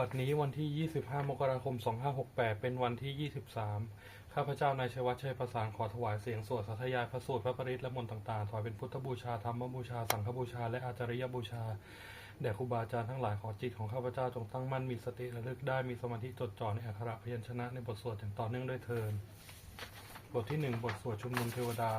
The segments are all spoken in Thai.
บัดนี้วันที่ 25 มกราคม 2568 เป็นวันที่ 23 ข้าพเจ้านายชัยวัฒน์ชัยประสานขอถวายเสียงสวดสัทยายพระสูตรพระปริตและมนต์ต่างๆ ถวายเป็นพุทธบูชา ธรรมบูชา สังฆบูชา และอาจาริยบูชา แด่ครูบาอาจารย์ทั้งหลายขอจิตของข้าพเจ้าจงตั้งมั่นมีสติระลึกได้มีสมาธิจดจ่อในอักขระพยัญชนะในบทสวดอย่างต่อเนื่องด้วยเทินบทที่หนึ่งบทสวดชุมนุมเทวดา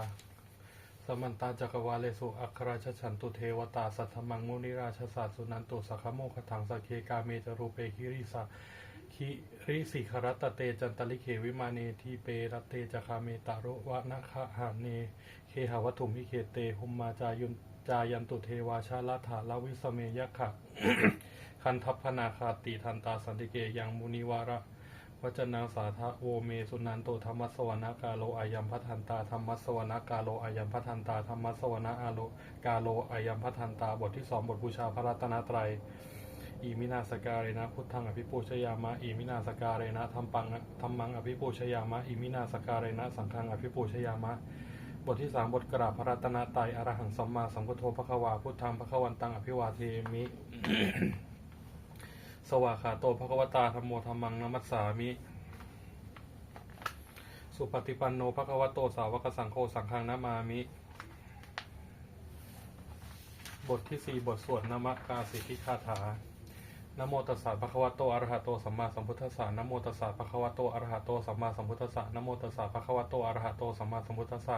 สมันตาจักรวาเลสุอัครราชฉันตุเทวตาสัทธมังมุนิราชศาสตร์สุนันตุสักขโมคถังสเคกาเมจรูเปคิริสาคิริสิขรัตเตจันตลิเขวิมาเนทีเปรตเตจคาเมตะโรวะนะคะหาเนเคหาวัตถุมิเคเตหุมมาจายุนจายันตุเทวาชาลถาลาวิสเมยะขะคันทัพพนาคาติทันตาสันติเกยังมุนิวาระ วจนังสาทะโวเมสุนันโตธรรมสวนากาโลอายัมพัทันตาธรรมสวนากาโลอายัมพัทันตาธรรมสวนาอาโลกาโลอายัมพัทันตาบทที่สองบทบูชาพระรัตนตรัยอิมินาสการเรนะพุทธังอภิปูชยามะอิมินาสการเรนะธรรมปังธรรมังอภิปูชยามะอิมินาสการเรนะสังฆังอภิปูชยามะบทที่สามบทกราบพระรัตนตรัยอรหังสัมมาสัมพุทโธพระควาพุทธังพระควันตังอภิวาเทมิ สวาขาโตภควตาธรรมโมธรรมังนมัสสามิ สุปฏิปันโนภควโตสาวกสังโฆสังฆังนามามิ บทที่สี่บทสวดนมกาสิกิคาถานโมตัสสะภะคะวะโตอะระหะโตสัมมาสัมพุทธัสสะนโมตัสสะภะคะวะโตอะระหะโตสัมมาสัมพุทธัสสะนโมตัสสะภะคะวะโตอะระหะโตสัมมาสัมพุทธัสสะ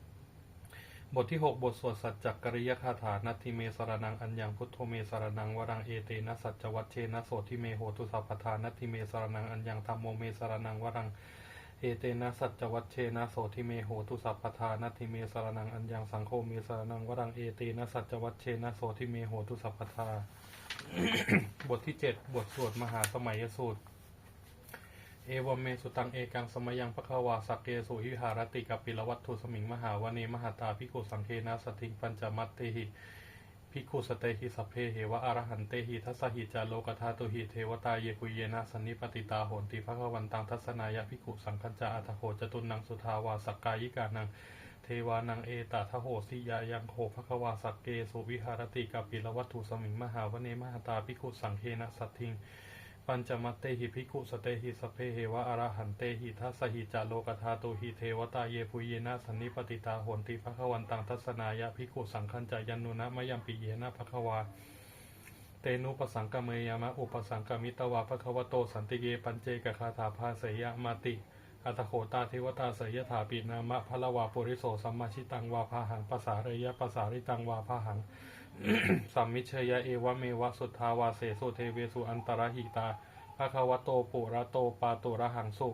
บทที่ 6 บทสวดสัจจกริยคาถานัติเมสรนังอัญญังพุทโธเมสรนังวรังเอเตนะสัจจวัชเชนะโสทิเมโหตุสัพพทานัติเมสรนังอัญญังธรรมโมเมสรนังวรังเอเตนะสัจจวัชเชนะโสทิเมโหตุสัพพทานัติเมสรนังอัญญังสังโฆเมสรนังวรังเอเตนะสัจจวัชเชนะโสทิเมโหตุสัพพทาบทที่ 7 บทสวดมหาสมัยสูตร เอวเมสุตังเอกังสมยังปะคะวาสักเกสุหิหารติกัปปิลวัตถุสมิงมหาวเนมหาตาภิกุสังเคนะสทิงปัญจมัตเตหิภิกุสเตหิสัพเพเหวะอรหันเตหิทัสหิจาโลกธาตุหิเทวตาเยปุเยนะสันนิปติตาโหนติภะคะวันตังทัสสนายะภิกุสังคัญจาอัตโหจตุนังสุทาวาสักกายิกานังเทวานังเอตทโหสิยายังโหภควาสักเกสุวิหารติกัปปิลวัตถุสมิงมหาวเนมหาตาภิกุสังเคนะสัตถิง ปัญจมัตเตหิภิกขุสเตหิสเพเหวะอรหันเตหิทัสสหิจาโลกธาตุหิเทวตาเยปุเยนะสันนิปติตาโหนติภควันตังทัสสนายะภิกขุสังคัญจายันนุนะมยัมปิเยนะภควาเตนุปสังกเมยามะอุปสังกมิตวาภควโตสันติเยปัญเจกคาถาภาเสยมาติอัตโขตาเทวตาเสยถาปินามะพละวาปุริโสสัมมาชิตังวาพาหังภาษาเรยะภาษาริตังวาพาหัง สัมมิเชยะเอวะเมวะสุทธาวาเสสุเทเวสุอันตรหิตาภะคะวะโตปุระโตปาตุระหังสุ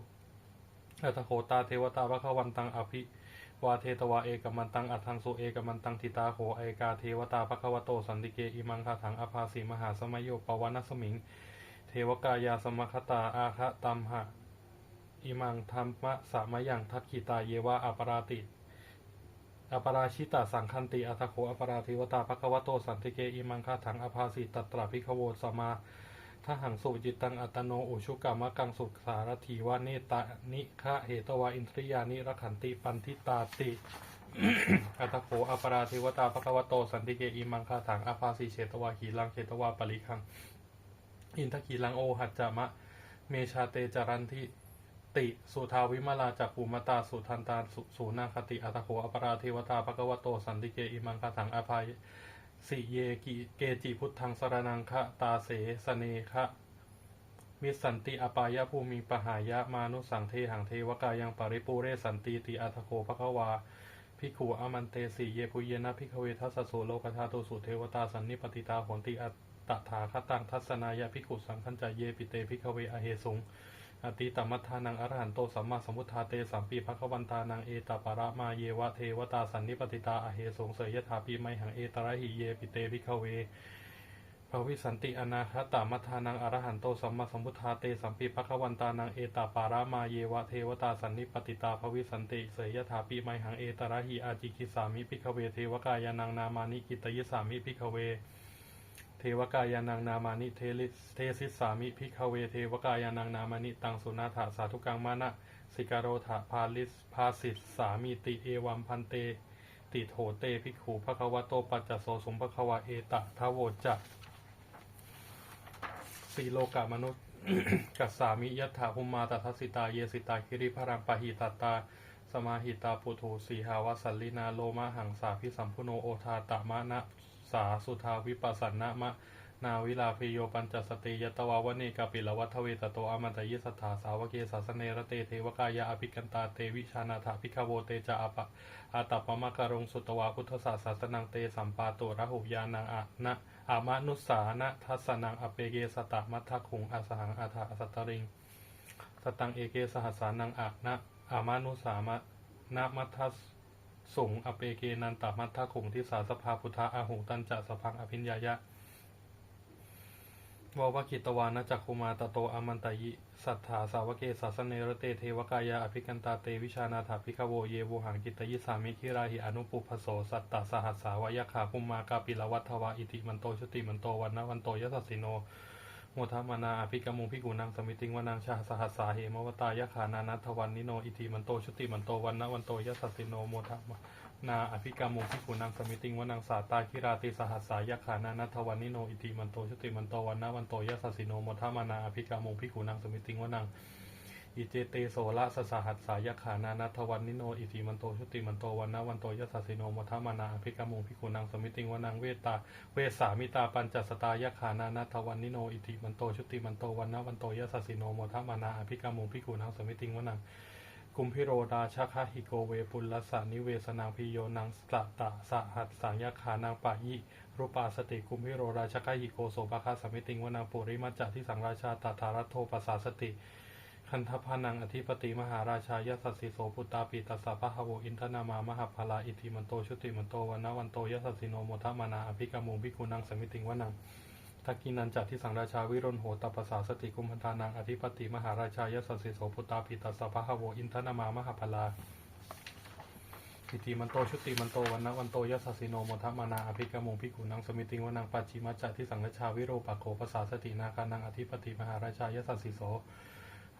อัตโขตาเทวตาภะคะวันตังอภิวาเทตวาเอกมันตังอัทังสุเอกมันตังทิตาโหเอกาเทวตาภะคะวะโตสันติเกอิมังคาถังอภาสีมหาสมัยโยปวานสมิง เทวกายาสมคตาอาคะตัมหะอิมังธรรมะสามยังทักขิตาเยวะอัปราติ อปราชิตาสังคันติอัตโขอปราธิวตาภควโตสันติเกอิมังคาถังอภาสิตัตตราภิกขโวสมาทหังสุจิตังอัตโนอุชุกามะกังสุสารถีวะเนตานิคะเหตวาอินทริยานิรขันติปันทิตาติอัตโขอปราธิวตาภควโตสันติเกอิมังคาถังอภาสิเชตวาขีลังเชตวาปริคัง อินทกีลังโอหัจจามะเมชาเตจารันทิ ติสุทาวิมาลาจากภูมตาสุทันตาสุสูนาคติอัตโขอปราเทวตาภควโตสันติเกอิมังคาถังอภัยสิเยกิเกจิพุทธังสรนังคะตาเสสเนคะมิสันติอปายภูมิปหายะมานุสังเทหังเทวกายังปริปูเรสันติติอัตโขภควาภิขุอมันเตสีเยปุเยนะภิกขเวทัสสะโลกธาตุสุเทวตาสันนิปติตาหนติอัตถาคตังทัสสนายะภิขุสังคัญจายเยปิเตภิกขเวอเหสุง อติตมัทธานังอรหันโตสัมมาสัมพุทธาเตสัมปีภควันตานังเอตาปาระมาเยวะเทวตาสันนิปติตาอเหสงเสยยถาปีไมหังเอตระหิเยปิเตภิขเวภวิสันติอนาคตามัทานังอรหันโตสัมมาสัมพุทธาเตสัมปีภควันตานังเอตาปารามาเยวะเทวตาสันนิปติตาภวิสันติเสยยถาปีไมหังเอตระหิอาจิกิสามิพิกเวเทวกายานังนามานิกิตยิสามิพิกเว เทวกายานังนามานิเทลิเทสิสามิพิกเวเทวกายานังนามานิตังสุนาถาสาธุกังมานะสิการโรถาพาลิสภาสิสสามิติเอวัมพันเต ติโถเตภิกขูภควโตปัจจโสสมภควาเอตะทะโวจะสีโลกามนุษย์กัสสามิยัตถาภุมมาตทัสสิตาเยสิตาคิริพรังปะหิตตตาสมาหิตาปุถุสีหาวสัลลินาโลมะหังสาพิสัมพุโนโอทาตะมะนะ สาสุทาวิปัสสนะมะนาวิลาภิโยปัญจสติยตวาวเนกาปิลวัฏเวตโตอมันตยิสัทธาสาวเกสาสเนรเตเทวกายาอภิกันตาเตวิชานาถาภิกขโวเตจาอปะอาตัปมะการงสุตวาพุทธศาสสนังเตสัมปาตุระหุยานังอะนะอามานุสานะทัสนังอเปเกสตะมัทธคุงอาสหังอาถาสัตตริงสตังเอเกสหัสานังอะนะอามานุสามะนะมัททัส สงอเปเกนันตมัทธคุงทิสาสภาพุทธะอาหุตันจะสพังอภิญญายะวาวกิตวานะจักคุมาตโตอมันตยิ สัทธาสาวเกสาสเนรเตเทวกายาอภิกันตาเตวิชานาถาภิกขโวเยโวหังกิตยิสามิคิราหิอนุปุพโสสัตตาสหัสสาวายขาภุมมากาปิลวัฏวาอิติมันโตชุติมันโตวันนวันโตยสัสสิโน มทมานาอภิกรมุงพิกุนังสมิติงวนังชาสหัสสาเหมวตายะขานานัทวันนิโนอิติมันโตชุติมันโตวันนวันโตยสัสสิโนโมทมานาอภิกรมุงพิกุนังสมิติงวนังสาตาคิราติสหัสสายะขานานัทวันนิโนอิติมันโตชุติมันโตวันนวันโตยสัสสิโนโมทมานาอภิกรมุงพิกุนังสมิติงวนัง อิเจเตโสละสสหัสสายขานานัทวันนิโน อิติมันโตชุติมันโตวันนะวันโตยสัสสิโนโมทามานาอภิกรมุงพิกุนังสมิติงวนังเวตา เวสามิตาปัญจสตายขานานัทวันนิโน อิติมันโตชุติมันโตวันนะวันโตยสัสสิโนโมทามานาอภิกรมุงพิกุนังสมิติงวนังกุมพิโรดาชาคาหิโกเวปุลลสานิเวสนางพิโยนังสตตะสหัสสังยาขานางปะยิรูปาสติกุมพิโรราชคาหิโกโสภคาสมิติงวนังปุริมัจจะที่สังราชาตถารัตโทปัสสาสติ คันทพานังอธิปติมหาราชายสัสสิโสปุตตาปิตัสสะพะหะโวอินทนามามหาภาลาอิติมันโตชุติมันโตวันนวันโตยสัสสิโนโมทมานาอภิกามุงพิกุนังสมิติงวนังทักกินันจัที่สังราชาวิรุณโหตปัสสาสติกุมพันธานังอธิปติมหาราชายสัสสิโสพุตตาปิตัสสะพะหะโวอินทนามามหาพลาอิติมันโตชุติมันโตวันนวันโตยสัสสิโนโมทมานาอภิกามงพิกุนังสมิติงวนังปัจฉิมจจะที่สังราชาวิโรปโคภาษาสตินาคานังอธิปติมหาราชายสัสสิโส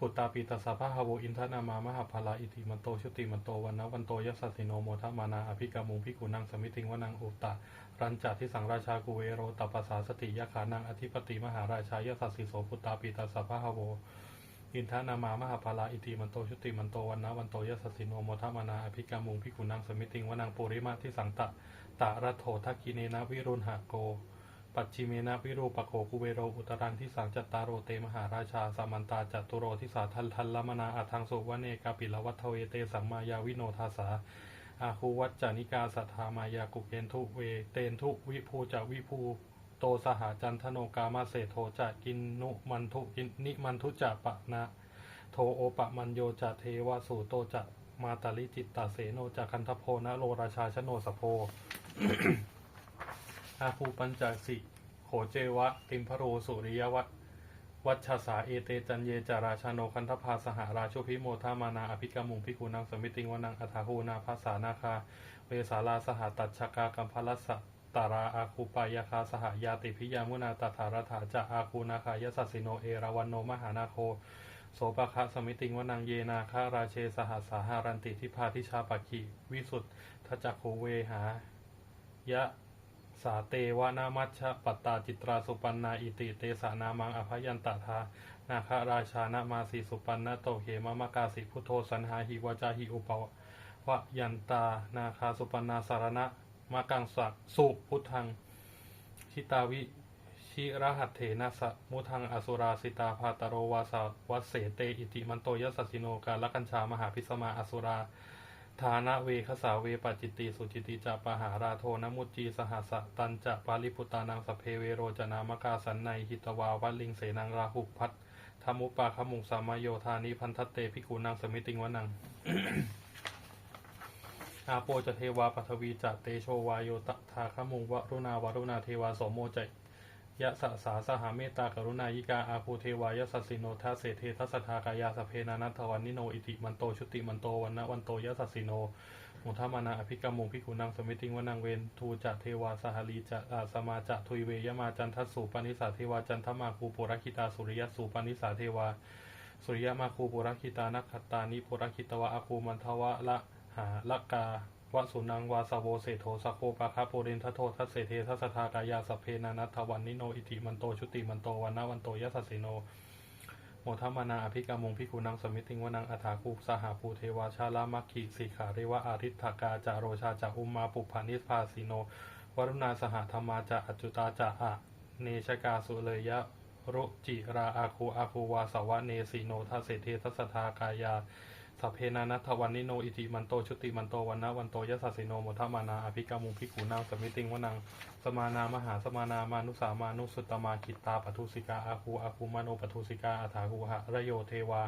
พุตตาปิตัสสะพะหะโวอินทนามามหาพลาอิติมันโตชุติมันโตวันนวันโตยสัสสิโนโมทมานาอภิกามุงพิกุนังสมิติงวนังอุตตะรันจัที่สังราชากุเวโรตปัสสาสติยะขานังอธิปติมหาราชายสัสสิโสพุตตาปิตัสสะพะหะโวอินทนามามหาภาลาอิติมันโตชุติมันโตวันนวันโตยสัสสิโนโมทมานาอภิกามุงพิกุนังสมิติงวนังปุริมาที่สังตะตะระโถทักกิเนนะวิรุณหะโก ปัจฉิเมนะวิรูปโคกุเวโรอุตรังที่สังจัตตารโรเตมหาราชาสามันตาจัตุโรที่สาทันทันละมนาอาทังสุวเนกาปิลวัตเวเตสังมายาวิโนทาสาอาคูวัจจานิกาสัทธามายากุเกนทุเวเตนทุวิภูจะวิภูโตสหาจันทโนกามาเสโทจะกินนุมันทุกินนิมันทุจะปะนะโทโอปะมันโยจะเทวสูโตจะมาตาลิจิตตาเสโนจะคันทโพนะโลราชาชโนสโพ อาภูปัญจสิ โขเจวะ ติมพโรสุริยวัตวัชสาเอเตจันเยจาราชาโนคันทภาสหราชุพิโมทามานาอภิกมุงพิกุนังสมิติงวนังอัฐาหูนาภาษานาคา เวสาลาสหตัชกากัมพลัสตาราอาคูปายาคาสหายาติพิยามุนาตถารัฐาจะอาคูนาคายสัสสิโนเอราวันโนมหานาโคโสปะคะสมิติงวนังเยนาคาราเชสหัสาหารันติทิพาทิชาปักิวิสุทธจักโขเวหายะ สาเตวานามัชชะปัตตาจิตราสุปันนาอิติเตสานามังอภยันตทานาคาราชานะมาสีสุปันนะโตเหมะมะกาสิพุทโธสันหาหิวาจาหิอุปวะยันตานาคาสุปันนาสารณะมะกังสักสุพุทธังชิตาวิชิรหัตเถนะสะมุทังอสุราสิตาภาตโรวาสาวัสเสเตอิติมันโตยสัสสิโนกาลกัญชามหาพิสมาอสุรา ฐานะเวคสาเวปัจจิติสุจิติจะปะหาราโทนมุจีสหัสตันจะปาลิพุตานังสเพเวโรจนามกาสันในหิตวาวัลลิงเสนังราหุพัทธรรมุปาขมุงสามโยธานิพันทเตพิกุนังสมิติงวนัง อาโปจะเทวาปัทวีจะเตโชวายโยตถาขมุงวรุณาวรุณาเทวาโสโมจะ ยะสะสาสหาเมตตากรุณายิกาอาภูเทวายสัสสิโนทัสเสเททัสทากายาสเพนานัทวันนิโนอิติมันโตชุติมันโตวันนะวันโตยะสัสสิโนมุทามานาอภิกรรมุพิกุนังสมิติงวนังเวนทูจะเทวาสหลีจะอาสมาจะทุยเวยมาจันทัสสุปนิสาเทวาจันทมาคูปุรคิตาสุริยสุปนิสาเทวา สุริยมาคูปุรคิตานักขตตานิปุรคิตวะอาคูมันทวะละหาละกา วสุนังวาสโวเศโธสโคปะคาโปเรนทโททัสเสเททัสสทากายาสเพนานัทวันนิโนอิติมันโตชุติมันโตวันนวันโตยะสัสสิโนโมทัมานาอภิกรรมงพิกุนังสมิติงวนังอัฐาคูสหาภูเทวาชาลามัคคีสีขาเรวะอาริ t ถากาจาโรชาจาอุมมาปุพานิสภาสิโนวรุณาสหธรรมาจาอจจุตาจาอะเนชกาสุเลยยะรุจิราอาคูอาคูวาสวะเนสีโนทัสเสเททัสสทากายา สัพเพนานัทวันนิโนอิติมันโตชุติมันโตวันนะวันโตยะสัสสิโนโมทมานาอภิกรรมุงพิกุนังสมิติงวนังสมานามหาสมานามานุสามานุสุตมาคิตตาปทุสิกาอาคูอาคูมาโนปทุสิกาอัฏฐาคูหะระโยเทวา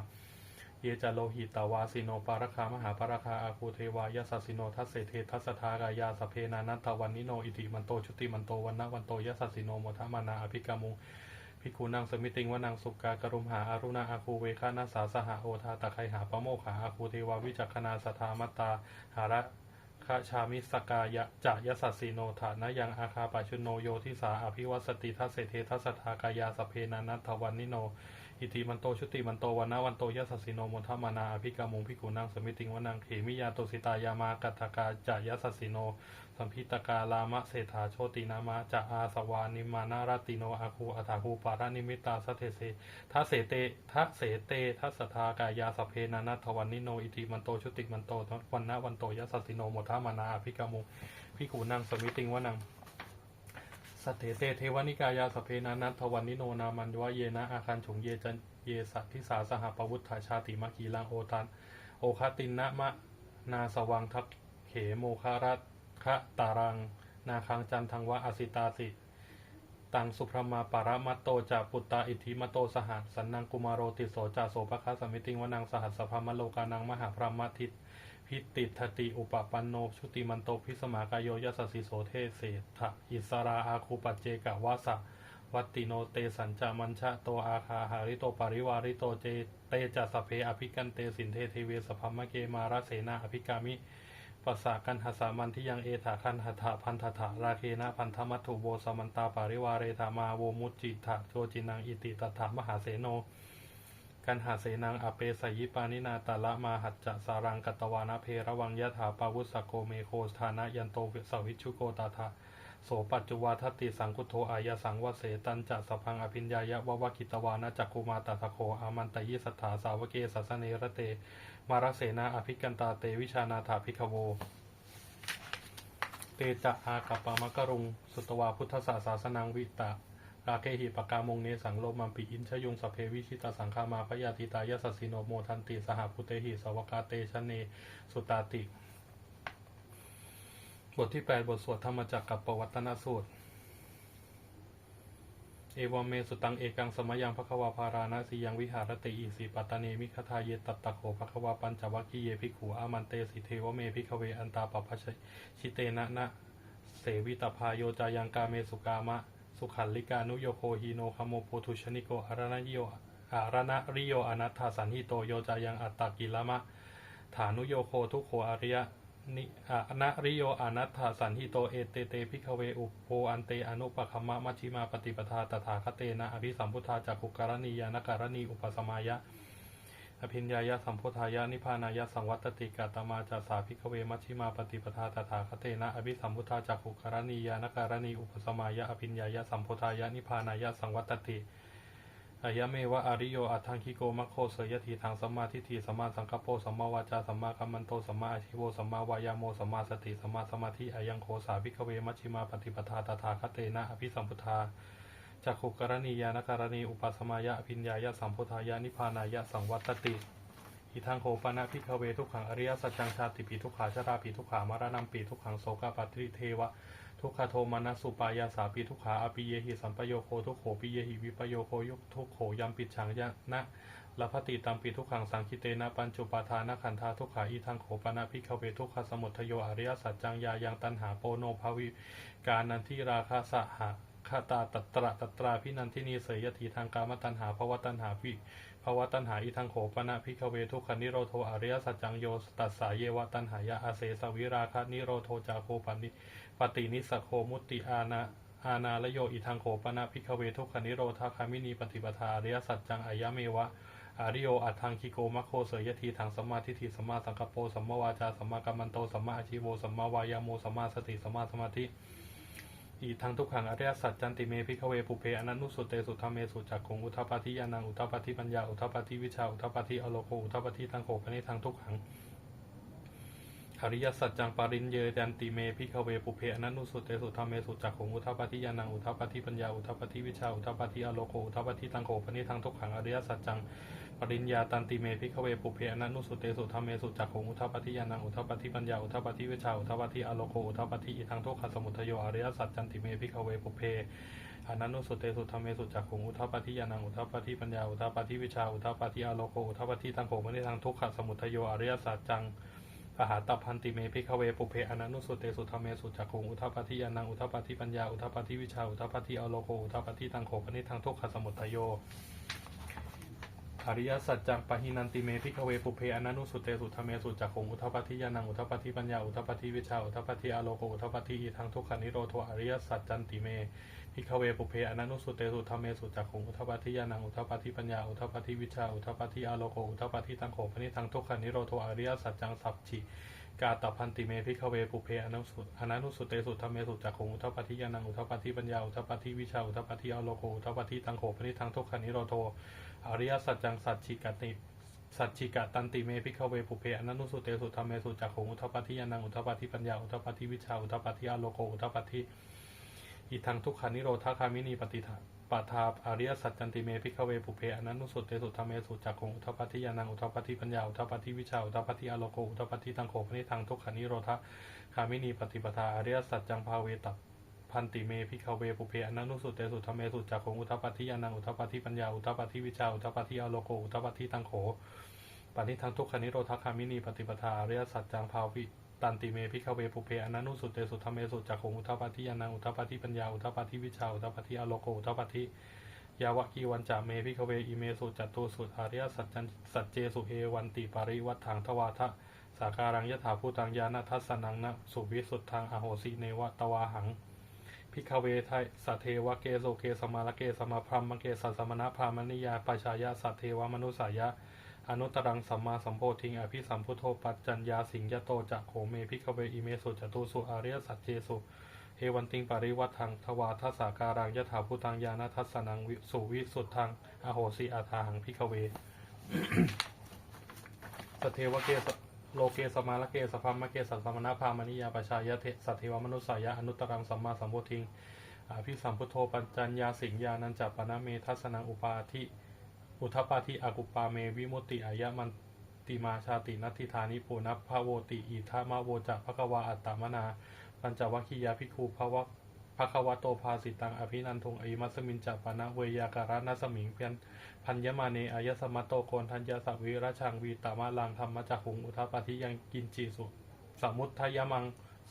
เยจาโลหิตาวาสิโนปารคามหาปารคาอาคูเทวายสัสสิโนทัสเสเททัสทากายาสพเพนานัตถวันนิโนอิติมันโตชุติมันโตวันนะวันโตยสัสสิโนโมทมานาอภิกรรมุ ภิกุนางสมิติงวนางสุกากรุมหาอารุณาอาคูเวคานาสาสหาโอทาตะไคหาปโมขา อาคูเทวาวิจักนาสทามัตตา หาระคาชามิสกายะจายสัสสีโนฐานะยังอาคาปาชุโนโยทิสาอภิวัสติทัสเศเททัสสทากายาสเพนานัทวันนิโน อิติมันโตชุติมันโตวันนะวันโตยสัสสิโนมทัมมานาอภิกรรมุงพิกุนังสมิติงวนังเขมิยาโตสิตายามากัตกาจะยสัสสิโนสัมพิตกาลามะเศรษฐาโชตินามะจะอาสวานิมานาราติโนอาคูอัฐาคูปารานิมิตาสัเทเสทัเสเตทัเสเตทัสทากายาสเพนานัทวันนิโนอิติมันโตชุติมันโตวันนะวันโตยสัสสิโนมทัมมานาอภิกรรมุงพิกุนังสมิติงวนัง สัตเถเตเทวนิกายาสเพนานัทวันนิโนนามันวะเยนะอาคันฉงเยจันเยสัตทิสาสหปวุฒาชาติมคีลังโอตันโอคาตินนะมะนาสวังทักเขโมคารัตคะตารัง นาคังจันทังวะอสิตาสิตังสุพรมาปารมัตโตจาปุตตาอิทธิมโตสหัสสันนังกุมารโรติโสจาโสภคาสมิติงวนังสหัสสภามโลกานังมหาพรหมทิต พิติทติอุปปันโนชุติมันโตพิสมากายโยยัสสิโสเทเสถะอิสราอาคูปัจเจกะวาสะวัตติโนเตสัญจามันชะโตอาคาหาริโตปาริวาริโตเจเตจัสเพอภิกันเตสินเทเทเวสภมะเกมาราเสนาอภิกามิปัสสากันหสามันที่ยังเอถาคันหถาพันธถาราเคนะพันธมัตถุโบสมันตาปาริวาเรธามาโวมุจจิถาโจจินังอิติตถามหาเสโน กันหาเสนังอเปสยิปานินาตาละมาหัจจะสารังกัตวานะเพระวังยะถาปาวุสโกเมโคสธานะยันโตสวิชุโกตาทาโสปัจจุวาทติสังคุโทอายาสังวเสตันจะสพังอภิญญายะววกิตวานะจักคุมาตถโคอามันตยิสัทธาสาวเกสัสเนระเต มารเสนาอภิกันตาเตวิชานาถาภิกขโวเตจะอากัปปามะกะรุง สุตวาพุทธศาสาสนังวิตา ราเคหิปกามงเนสังโลมัมปิอินชยุงสเพวิชิตาสังฆามาพยาติตายสัสสิโนโมทันติสหพุเตหิสวกาเตชเนสุตาติ บทที่ 8 บทสวดธรรมจักกับปวัตนสูตร เอวเมสุตังเอกังสมยังภควาภาราณสียังวิหารติอิสีปัตเนมิคทาเยตัตตะโขภควาปัญจวัคคีเยภิกขุอามันเตสิเทวเมภิกขเวอันตาปปัชชิเตนะนะเสวิตพาโยจายังกาเมสุกามะ สุขันลิกานุโยโคฮีโนคโมโพทุชนิโกอารณโยอารณริโยอนัตถาสันหิโตโยจายังอัตตกิลมะฐานุโยโคทุโคอริยะนิอานาริโยอนัตถาสันหิโตเอเตเตพิกเวอุปโพอันเตอนุปคมมะมัชิมาปฏิปทาตถาคเตนะอภิสัมพุทธาจักขุการณียานการณีอุปสมายะ อภิญญายะสัมโพธายะนิพานายะสังวัตติกาตมาจาสาภิกเวมัชิมาปฏิปทาตถาคเตนะอภิสัมพุทธาจักขุการณียานการณีอุปสมายะอภิญญายะสัมโพธายะนิพานายะสังวัตติอายะเมวะอาริโยอัตถังคิโกมัคโคเสยทีทางสัมมาทิฏฐิสัมมาสังกัปโปสัมมาวาจาสัมมากัมมันโตสัมมาอาชิโวสัมมาวายาโมสัมมาสติสัมมาสมาธิอายังโคสาภิกเวมัชิมาปฏิปทาตถาคเตนะอภิสัมพุทธา จักขุกรณียานการณีอุปสมายะอภิญญายะสัมโพธายะนิพานายะสังวัตติอิทังโคปนะพิกเวทุกขังอริยสัจจังชาติปีทุกขาชราปีทุกขามารณัมปีทุกขังโสกปัตติเทวะทุกขโทมานะสุปายาสาปีทุกขาอปิเยหิสัมปโยโคทุกโขปิเยหิวิปโยโคยุทุกโขยัมปิดฉังยะนะลพติตัมปีทุกขังสังคิเตนะปัญจุปาทานะขันธาทุกขาอีทังโขปนะพิกเวทุกขสมุทโยอริยสัจจังยายังตันหาโปโนภาวิการนันทิราคาสหะ คาตาตัตระตัตราพินันทินีเสยยทีทางกามตัณหาภวตัณหาวิภวตัณหาอีทางโขปนะพิกเวทุกขนิโรโทอริยสัจจังโยตัสสาเยวตัณหายาอาเสสวิราคะนิโรโทจาโคปนิปฏินิสโคมุตติอานาอานาลโยอีทางโขปนะพิกเวทุกขนิโรธาคามินีปฏิปทาอริยสัจจังอายะเมวะอาริโยอัตถังคิโกมัคโคเสยยทีถังสัมมาทิฏฐิสัมมาสังกปโปสัมมาวาจาสัมมากัมมันโตสัมมาอาชีโวสัมมาวายาโมสัมมาสติสัมมาสมาธิ อีทางทุกขังอริยสัจจันติเมพิกเวปุเพอนันนุสุเตสุธรรมเมสุจักขุงอุทปาทิยานังอุทปาทิปัญญาอุทปาทิวิชาอุทปาทิอโลโกอุทปาทิตังโขปนิทางทุกขังอริยสัจจังปารินเยยันติเมพิกเวปุเพอนันนุสุเตสุธรรมเมสุจักขุงอุทปาทิยานังอุทปาทิปัญญาอุทปาทิวิชาอุทปาทิอโลโกอุทปาทิตังโขปนิทางทุกขังอริยสัจจัง ปริญญาตันติเมพิกเวปุเพอนันุสุเตสุธรรมเมสุจักขุงอุทปฏิยานังอุทปฏิปัญญาอุทปฏิวิชาอุทปฏิอโลโกอุทปฏิอิทังโทุกขสมุทโยอริยสัจจันติเมพิกเวปุเพอนันุสุเตสุธรรมเมสุจักขุงอุทปฏิยานังอุทปฏิปัญญาอุทปฏิวิชาอุทปฏิอโลโกอุทปฏิตังโขมนิทังทุกขสมุทโยอริยสัจจังปหาตพันติเมพิกเวปุเพอนันุสุเตสุธรรมเมสุจักขุงอุทปฏิยานังอุทปฏิปัญญาอุทปฏิวิชาอุทปฏิอโลโกอุทปฏิตังโขมนิทังทุกขสมุทโย อริยสัจจังปะหินันติเมพิกเวปุเพอนันุสุเตสุธเมสุจักขงอุทปฏิยานังอุทปฏิปัญญาอุทปฏิวิชาอุทปฏิอโลโกอุทปฏิอีทังทุกขานิโรธอริยสัจจันติเมพิกเวปุเพอนันุสุเตสุธเมสุจักขงอุทปฏิยานังอุทปฏิปัญญาอุทปฏิวิชาอุทปฏิอโลโกอุทปฏิตังโขปนิทังทุกขานิโรธอริยสัจจังสัพชิ กาตพันติเมพิกเวปุเพอนันุสุอนันุสุเตสุธรรมเมสุจักขงอุทปฏิยานังอุทปฏิปัญญาอุทปฏิวิชาอุทปฏิอโลโกอุทปฏิตังโขปนิทังทุกขานิโรโทอริยสัจจังสัจฉิกติสัจฉิกตันติเมพิกเวปุเพอนันนุสุเตสุธรรมเมสุจักขงอุทปฏิยานังอุทปฏิปัญญาอุทปฏิวิชาอุทปฏิอโลโกอุทปฏิอิทังทุกขานิโรธาคามินีปฏิทา ปทาอริยสัจจันติเมพิกเวปุเพอนันนุสุเตสุธรรมเมสุจักขงอุทปฏิยานังอุทปฏิปัญญาอุทปฏิวิชาอุทปฏิอโลโกอุทปฏิตังโขปนิทังทุกขานิโรธาคามินีปฏิปทาอริยสัจจังภาเวตัพันติเมพิกเวปุเพอนันนุสุเตสุธรรมเมสุจักขงอุทปฏิยานังอุทปฏิปัญญาอุทปฏิวิชาอุทปฏิอโลโกอุทปฏิตังโขปณิทังทุกขานิโรธคามินีปฏิปทาอริยสัจจังภาวิ ตันติเมพิกเวปุเพอนันุสุเตสุธรรมเมสุจักขงอุทปฏิยานังอุทปฏิปัญญาอุทปฏิวิชาอุทปฏิอโลโกอุทปฏิยาวะกีวันจาเมพิกเวอิเมสุจัตตุสุอริยสัจจันสัจเจสุเอวันติปาริวัฏถังทวาทะสาการังยถาภูตังยานาทัสนังนะสุวิสุทธังอโหสิเนวะตวาหังพิกเวไทยสัเทวะเกโสเกสมาลเกสมาพรมเกสัสมณพรามณิยาปัจฉายะสัเทวมนุสายะ อนุตรังสัมมาสัมโพธิงอภิสัมพุทโธปัจจัญญาสิงยโตจะโขเมพิกเวอิเมสุจตุสุอาริยสัจเจสุเอวันติงปาริวัฏทังทวาทัสสาการังยถาภูตังยานาทัสนังวิสุวิสุทธังอโหสิอาทาหังพิกเวสเทวเกสโลเกสมาลเกสพัมมะเกสัสสมณพามณิยาปชายะเทสัทเทวมนุสายะอนุตตรังสัมมาสัมโพธิงอภิสัมพุทโธปัญจัญญาสิงญานันจัปปนะเมทัสสนังอุปาทิ อุทปาทิอากุปปาเมวิมุติอายะมันติมาชาตินัตถิธานิปุนัพพะโวติอิทามะโวจะภควาอัตตมนา ปัญจวัคคียาภิกขุภวะภควโตภาสิตังอภินันทงอิมัสมินจัปปนะเวยาการะนัสมิงเพียนพัญญมาเนอายสมัตโตโกนทัญญาสวิราชังวีตามาลังธรรมจักขุงอุทปาทิยังกินจิสุสมุทยมัง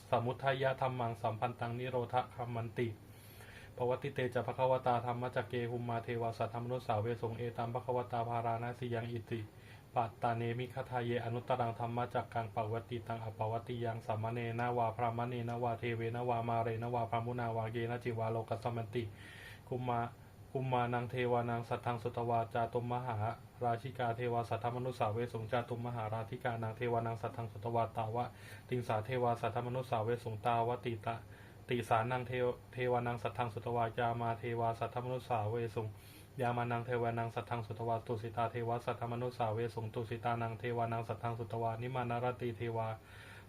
สมุทยธรรมังสัมพันตังนิโรธคัมมันติ ปวัติเตจะภควตาธรรมจักเกหุมมาเทวสัทธรรมนุสาวเวสงเอตัมภควตาภารานาสิยังอิติปัตตาเนมิคทาเยอนุตตรังธรรมจักกังปวัตติตังอปวัตติยังสัมมเนนาวาพรามเนนาวาเทเวนาวามาเรนาวาพรามุนาวาเกนจิวาโลกัสมันติกุมมากุมมานังเทวานังสัทธังสุตวาจาตุมมหา ราชิกาเทวาสัทธมนุสาเวสงจาตุมมหาราธิกานังเทวานังสัทธังสุตวาตาวะติงสาเทวาสัทธมนุสาเวสงตาวติตะ ติสานังเทวานังสัทธังสุตวายามาเทวาสัทธมนุสาเวสุงยามานังเทวานังสัทธังสุตวาตุสิตาเทวาสัทธมนุสาเวสุงตุสิตานังเทวานังสัทธังสุตวานิมานารติเทวา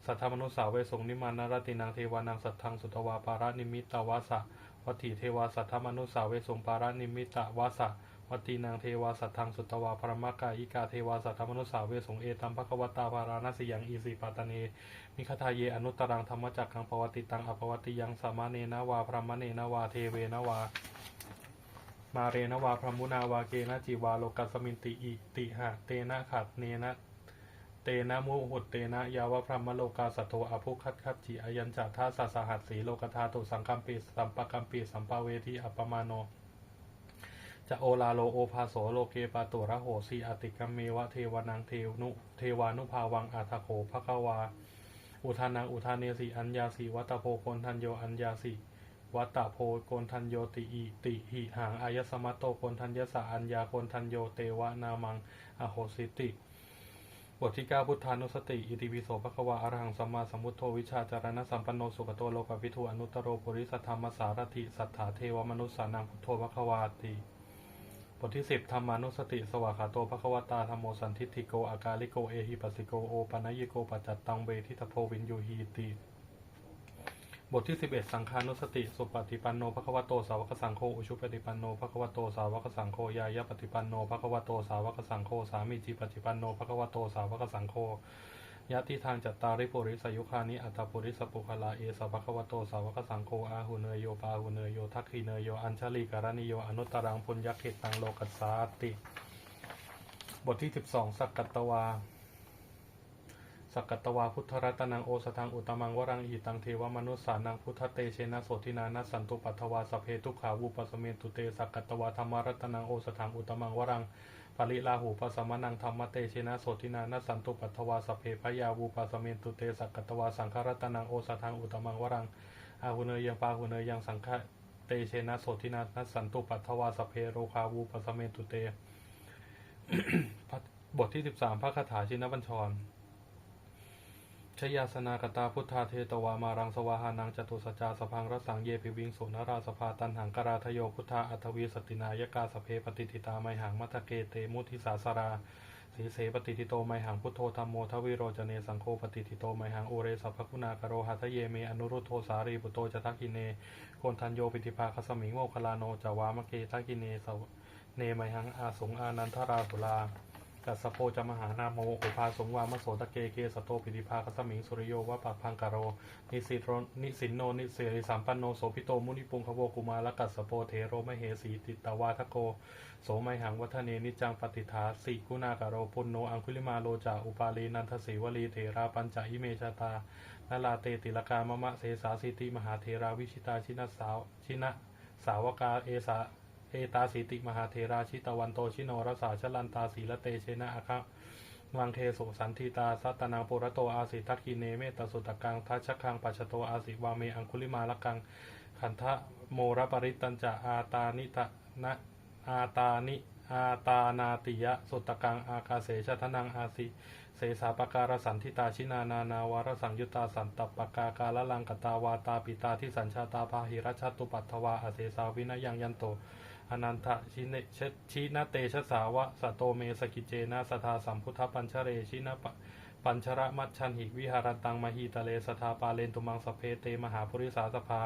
สัทธมนุสาเวสุงนิมานารตินางเทวานังสัทธังสุตวาปารานิมิตตวาสะวัตถิเทวาสัทธมนุสาเวสุงปารานิมิตตวาสะ วัตีนางเทวาสัทธังสุตวาปรมกายิกาเทวาสัทธมนุสาเวสงเอตัมภควตาภารานสิยังอีสีปาตเนมิคทาเยอนุตตรังธรรมจักขังปวติตังอปวัติยังสามเนนาวาพรหมเนนาวาเทเวนาวามาเรนวาพรหมุนาวาเกนะจิวาโลกัสมินติอิติหะเตนะขัดเนนะเตนะมุหุตเตนะยาวะพรหมโลกาสัตโทอภุคัตคัตจิอายัญจาทาสัสหัสสีโลกธาตุสังคัมปีสัมปะกัมปีสัมปะเวทีอัปปมาโน จะโอลาโลโอภาโสโลเกปาตุระโหสีอติกัมเมวะเทวานังเทวนุเทวานุภาวังอาทาโขภควา อุทานังอุทานเนสีอัญญาสีวัตโพโกนทันโยอัญญาสีวัตตโพโกนทันโยติอิติหิหังอายสมัตโตโกนทันยสะอัญญาโกนทันโยเตวะนามังอโหสิติบทที่9พุทธานุสติ อิติปิโสภควาอรหังสัมมาสัมพุทโธวิชาจารณะสัมปันโนสุขโตโลกวิทูอนุตตโรปุริสธรรมสารถิสัทธาเทวมนุสสานังพุทโธภควาติ บทที่10ธรรมานุสติ สวากขาโตภควตาธรรมโมสันทิฏฐิโกอากาลิโกเอหิปัสสิโกโอปัญญิโกปัจจัตตังเวทิตโพวินยูหีติ บทที่11สังฆานุสติ สุปฏิปันโนภควโตสาวกสังโฆอุชุปฏิปันโนภควโตสาวกสังโฆยายะปฏิปันโนภควโตสาวกสังโฆสามีจิปฏิปันโนภควโตสาวกสังโฆ ยะทิทางจัตตาริปุริสยุคานิอัตตาปุริสปุคลาเอสภควโตสาวกสังโฆอาหุเนยโยปาหุเนยโยทักขีเนยโยอัญชลีการณิโยอนุตตรังพุญญเขตังโลกัสสาติ บทที่12สักกัตตวาสักกัตตวาพุทธรัตนังโอสทังอุตมังวรังอิตังเทวมนุสสานังพุทธเตเชนะโสทินานัสสันตุปัทถวาสเพทุขาวุปสเมตุเตสักกัตตวาธรรมรัตนังโอสทังอุตมังวรัง ริลาหูปัสมนังธรรมเตเชนะโสตินานัสสันตุปัทถวาสเพพยาวูปัสเมตุเตสักกัตวาสังฆรัตนังโอสทังอุตมังวรังอาหุเนยยังปาหุเนยยังสังฆเตเชนะโสตินานัสสันตุปัทถวาสเพโรคาวูปัสเมตุเตบทที่13พระคาถาชินบัญชร ชยาสนากตาพุทธาเทตวามารังสวาหานังจตุสจาสพังรสังเยปิวิงสุนราสภาตันหังกราทโยพุทธาอัทวีสตินายกาสเพปฏิทิตาไมหังมัทเกเตมุทิสาสราสีเสปฏิทิโตไมหังพุทโธธรรมโมทวิโรจเนสังโฆปฏิทิโตไมหังโอเรสัพพคุณากโรหัทเยเมอนุรุโธสารีปุโตจทักกิเนโกนทันโยปิติภาคสมิงโมคลาโนจาวามเกทักกิเนเนไมหังอาสงอานันทราสุลา กัสสโปจะมหานาโมอุปาสงวามโสตะเกเกสโตปิติภาคสมิงสุริโยวะปะพังกะโร นิสิโรนิสินโนนิเสริสัมปันโนโสพิโตมุนิปุงคโวกุมาลกัสสโปเทโรมเหสีติตวาทโก โสไมหังวัฒเนนิจังปฏิฐาสิกุณากะโรปุณโนอังคุลิมาโลจาอุปาลีนันทสีวลีเถราปัญจอิเมชาตานาลาเตติลกามะมะเสสาสิติมหาเทราวิชิตาชินะสาวชินะสาวกาเอสา เอตาสีติมหาเทราชิตวันโตชิโนรสาชลันตาสีละเตเชนะอะคะวังเทสุสันทิตาสัตนังปุระโตอาสิทักกิเนเมตสุตกังทัชคังปัชโตอาสิวาเมอังคุลิมาลกังขันทะโมระปริตันจะอาตานิตะนะอาตานิอาตานาติยะสุตกังอากาเสชทนังอาสิเสสาปการสันทิตาชินานานาวารสังยุตตาสันตปปกากาละลังกตาวาตาปิตาที่สัญชาตาพาหิรัชตุปัตถวาอาเสสาวินยังยันโต อนันทะชิเนชชินาเตชะสาวะสะโตเมสกิเจนะสทาสัมพุทธปัญชเรชินะปะปัญชระมัชชันหิวิหารตังมหีตะเลสทาปาเลนตุมังสเพเตมหาภริสาสภา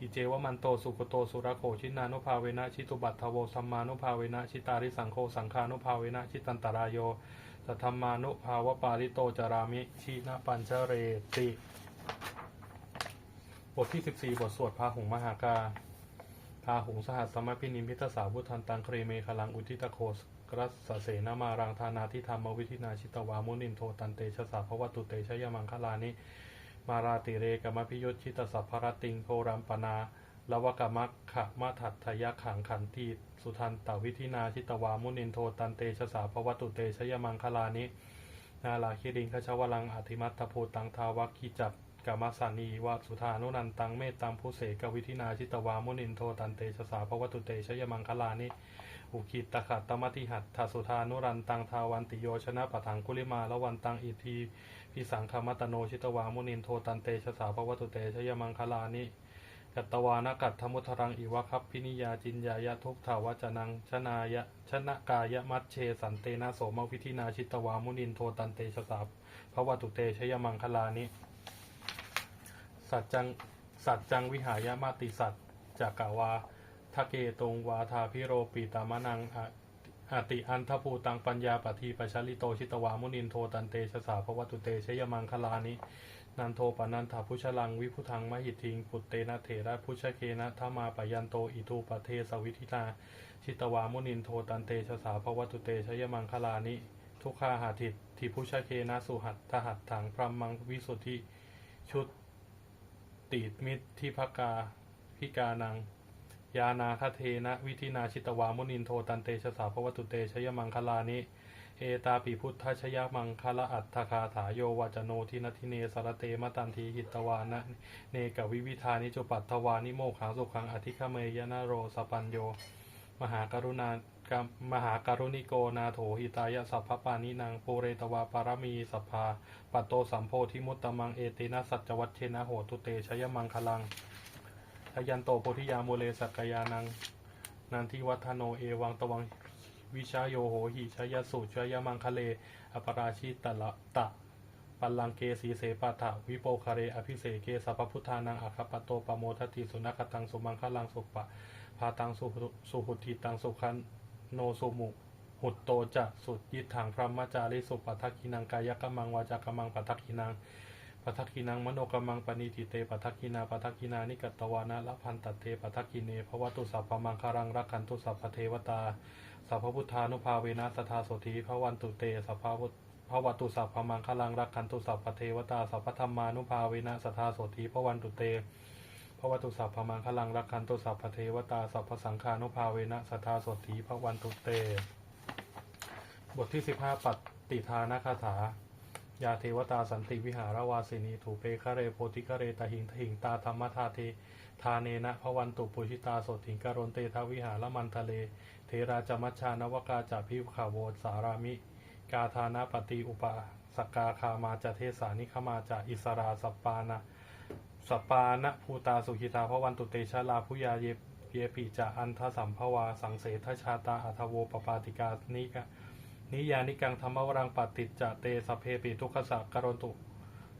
อิเจวมันโตสุกโตสุรโขชินานุภาเวนะชิตุบัตทโวสัมมานุภาเวนะชิตาริสังโฆสังฆานุภาเวนะชิตันตรายโยสัทธมมานุภาวปาริโตจารามิชินะปัญชเรติ บทที่ 14 บทสวดพาหุงมหากา พาหุงสหัสสมพินิมพิทสาวุทันตังเครเมคลังอุทิตโคสกรัสเสนามารังธานาทิธรรมวิธินาชิตวามุนินโทตันเตชะสาภวตุเตชยมังคลานิมาราติเรกมพิยุชิตสัพพรติงโกรัมปนาลวกมัคขะมาถัตทยขังขันทีสุทันตวิธินาชิตวามุนินโทตันเตชะสาภวตุเตชยมังคลานินาลาคิริงคชวลังอธิมัตถภูตังทาวัคคิจัต กามาสานีวะสุธานุนันตังเมตตังผู้เสกวิธินาชิตวามุนินโทตันเตชะสาภวตุเตชยมังคลานิอุคิตตขัตตมติหัตถสุธานุรันตังทาวันติโยชนะปะถังกุลิมาละวันตังอิทีพิสังคมัตโนชิตวามุนินโทตันเตชะสาภวตุเตชยมังคลานิกัตวานกัตถมุทรังอิวะคัพพินิยาจินยายะทุกถาวจนังชนายะชนะกายะมัชเชสันเตนะโสมวิธินาชิตวามุนินโทตันเตชะสาภวตุเตชยมังคลานิ สัจจังสัจจังวิหายมาติสัจจากกาวาทะเกตงวาทาพิโรปีตามะนังอะอติอันทภูตังปัญญาปทีปชลิโตชิตวามุนินโทตันเตชะสาภวตุเตชยมังคลานินันโทปนันถาพุชลังวิพุทังมหิทิง ปุตเตนะเถระพุชเคนะธมาปยันโตอิทูปเทสวิธินาชิตวามุนินโทตันเตชะสาภวตุเตชยมังคลานิ ทุกขาหาทิทิพุชเคนะสุหัตทหัตถังพรหมังวิสุทธิชุด ติมิตรที่ภกาพิกานัง ยานาคเทนะ วิธินาชิตวามุนินโทตันเตชะสาภวตุเตชยมังคลานิ เอตาปิพุทธชยมังคละอัตถคาถาโยวาจโนทินทิเนสารเตมตันทีหิตวานะเนกวิวิธานิจุปัตถวานิโมขังสุขังอธิคเมยนะโรสปัญโย มหากรุณา กรรมหาการุณิโกนาโถหิตายะสัพพปานินางปูเรตวาปารมีสัพพาปัตโตสัมโพธิมุตตมังเอตินะสัจวัตเชนะโหตุเตชยมังคลังทยันโตโพธิยาโมเลสักกยานังนันทิวัฒโนเอวังตวังวิชาโยโหหิชยสุชยมังคะเลอปราชิตละตะปัลลังเกสีเสปัฏฐวิโปคาเรอภิเศเกสัพพุทธานังอัคคปโตปโมทติสุนัขตังสุมังคลังสุปะพาตังสุหุติตังสุขัน โนสุมุ หุตโตจะสุดยิถังพระมจาริสุปัทกินังกายกมังวาจากมังปัทกินังปัทกินังมโนกมังปณิติเตปัทกินาปัทกินานิกัตวานะละพันตเตปัทกิเนภวตุสัพพมังคารังรักขันตุสัพพเทวตาสัพพพุทธานุภาเวนะสทาโสธีพระวันตุเตสัพพพุทพระวัตุสัพพมังคลังรักขันตุสัพพเทวตาสัพพธรรมานุภาเวนะสทาโสธีพระวันตุเต ระวัตุสัพพมังคลังรักขันตุสัพพเทวตาสัพพสังฆานุภาเวนะสทธาโสธีพระวันตุเต บทที่15ปัตติทานคาถายาเทวตาสันติวิหารวาสินีถูเปคะเรโพธิคะเรตหิงหิงตาธรรมทาเททาเนนะพระวันตุปุชิตาโสถิงการนเตทวิหารมันทะเล เทราจมัชชานวกาจาพิขาโวสารามิ กาธานาปฏิอุปสกกาคามาจเทสานิขมาจาอิสราสปปานะ สปปานะภูตาสุขิตาพระวันตุเตชะลาพุยาเยเยปิจาอันทสัมภวา สังเสทชาตาอัทโวปปาติกานิกะนิยานิกังธรรมวรังปัตติจจะเตสเพปิทุกขสักกรณตุ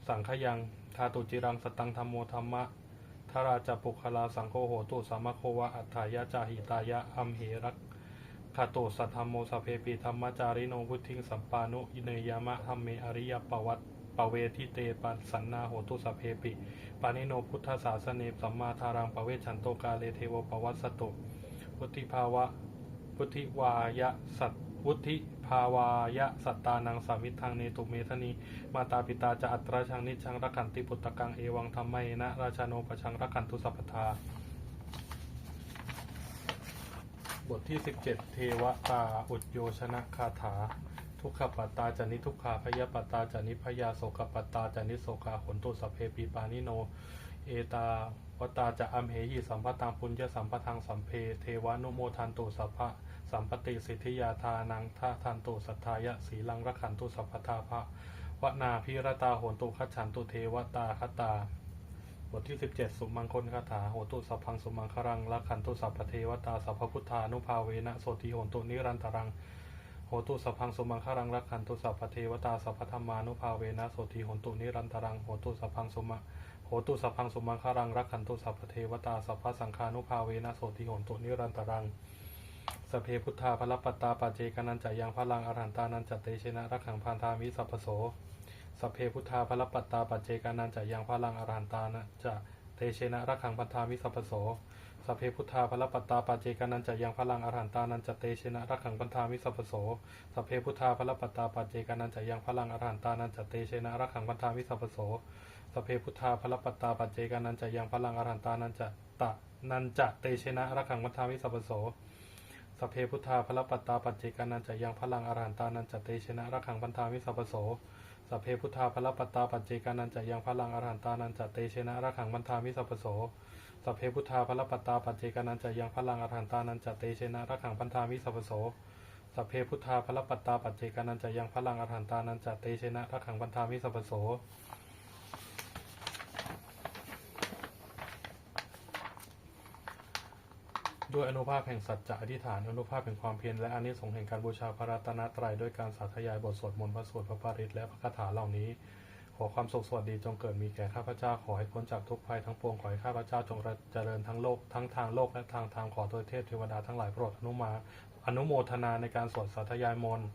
สังขยังทาตุจิรังสตังธรรมโมธรรมะทาราจปุคลาสังโฆโหตุสัมมะโควะอัฏฐายะจาหิตายะอัมเหรักขโตสัทธรรมโมสเพปิธรรมจาริโนวุทิงสัมปานุอิเนยามะธรรมเมอริยปวัต ปเวทิเตปัสสันนาโหตุสพเพปิปานิโนพุทธศาสเนสัมมาทารังปเวชันโตกาเลเทวปวัสสตุพุทธิภาวะพุทธิวายะสัตวุธิภาวายะสัตตานังสามิทังเนตุเมธนีมาตาปิตาจะอัตราชังนิชังรักขันติปุตตะกังเอวังธรรมไมนะราชาโนปชังรักขันตุสัพพทาบทที่ 17 เทวตาอุจโยชนะคาถา ทุกขปัตตาจานิทุกขาพยาปัตตาจานิพยาโสกปัตตาจานิโสกาขนตุสเพปีปานิโน เอตาวตาจะอัมเหหิสัมปตังปุญญสัมปทังสัมเพ เทวานุโมทันตุสัพพะสัมปติสิทธิยาทานังท่าทันตุสัทธายะสีลังรักขันตุสัพพทาภะวนาพิรตาโหนตุคัจฉันตุเทวตาคตาบทที่ 17 สุมังคลคาถาโหตุสัพพังสุมังครังรักขันตุสัพพเทวตาสัพพพุทธานุภาเวนะโสติโหนตุนิรันตรัง โหตุสัพพังสมังครังรักขันตุสัพพเทวตาสัพพธรรมานุภาเวนะโสติโหนตุนิรันตรังโหตุสัพพังสมาโหตุสัพพังสมังครังรักขันตุสัพพเทวตาสัพพสังฆานุภาเวนะโสติโหนตุนิรันตรังสเพพุทธาพลปัตตาปัจเจกนันจะยังพลังอรหันตานันจเตชนะรักขังพันธามิสัพพโสสเพพุทธาพลปัตตาปัจเจกนันจะยังพลังอรหันตานันจะเตชนะรักขังพันธามิสัพพโส สพเพพุทธาพลปัตตาปัจเจกานันจะยังพลังอรหันตานันจะเตชนะรักขังพันธามิสัพโสสพเพพุทธาพลปัตตาปัจเจกานันจะยังพลังอรหันตานันจะเตชนะรักขังพันธามิสัพโสสพเพพุทธาพลปัตตาปัจเจกานันจะยังพลังอรหันตานันจะตะนันจะเตชนะรักขังพันธามิสัพโสสพเพพุทธาพลปัตตาปัจเจกานันจะยังพลังอรหันตานันจะเตชนะรักขังพันธามิสัพโส สัพเพพุทธาพลปัตตาปัจเจกานันจะยังพลังอรหันตานันจะเตชนะระขังมันธามิสัพโสสัพเพพุทธาพลปัตตาปัจเจกานันจะยังพลังอรหันตานันจะเตชนะระขังพันธามิสัพโสสัพเพพุทธาพลปัตตาปัจเจกานันจะยังพลังอรหันตานันจะเตชนะระขังพันธามิสัพโส ด้วยอนุภาพแห่งสัจจะอธิษฐานอนุภาพแห่งความเพียรและอานิสงส์แห่งการบูชาพระรัตนตรัยด้วยการสาธยายบทสวดมนต์พระสวดพระปาริตและพระคาถาเหล่านี้ ขอความสุขสวัสดีจงเกิดมีแก่ข้าพเจ้าขอให้พ้นจากทุกภัยทั้งปวงขอให้ข้าพเจ้าจงเจริญทั้งโลกทั้งทางโลกและทางธรรมขอโดยเทพเทวดาทั้งหลายโปรดอนุมาอนุโมทนาในการสวดสาธยายมนต์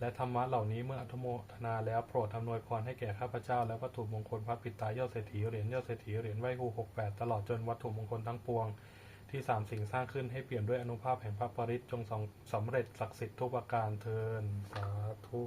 และธรรมะเหล่านี้เมื่ออนุโมทนาแล้วโปรดอำนวยพรให้แก่ข้าพเจ้า และวัตถุมงคลพระปิตายอดเศรษฐีเหรียญยอดเศรษฐีเหรียญไหวฮูหกแปดตลอดจนวัตถุมงคลทั้งปวง ที่สามสิ่งสร้างขึ้นให้เปลี่ยนด้วยอนุภาพแห่งพระปริศจงสำสำเร็จศักดิ์สิทธิ์ทุกประการเทินสาธุ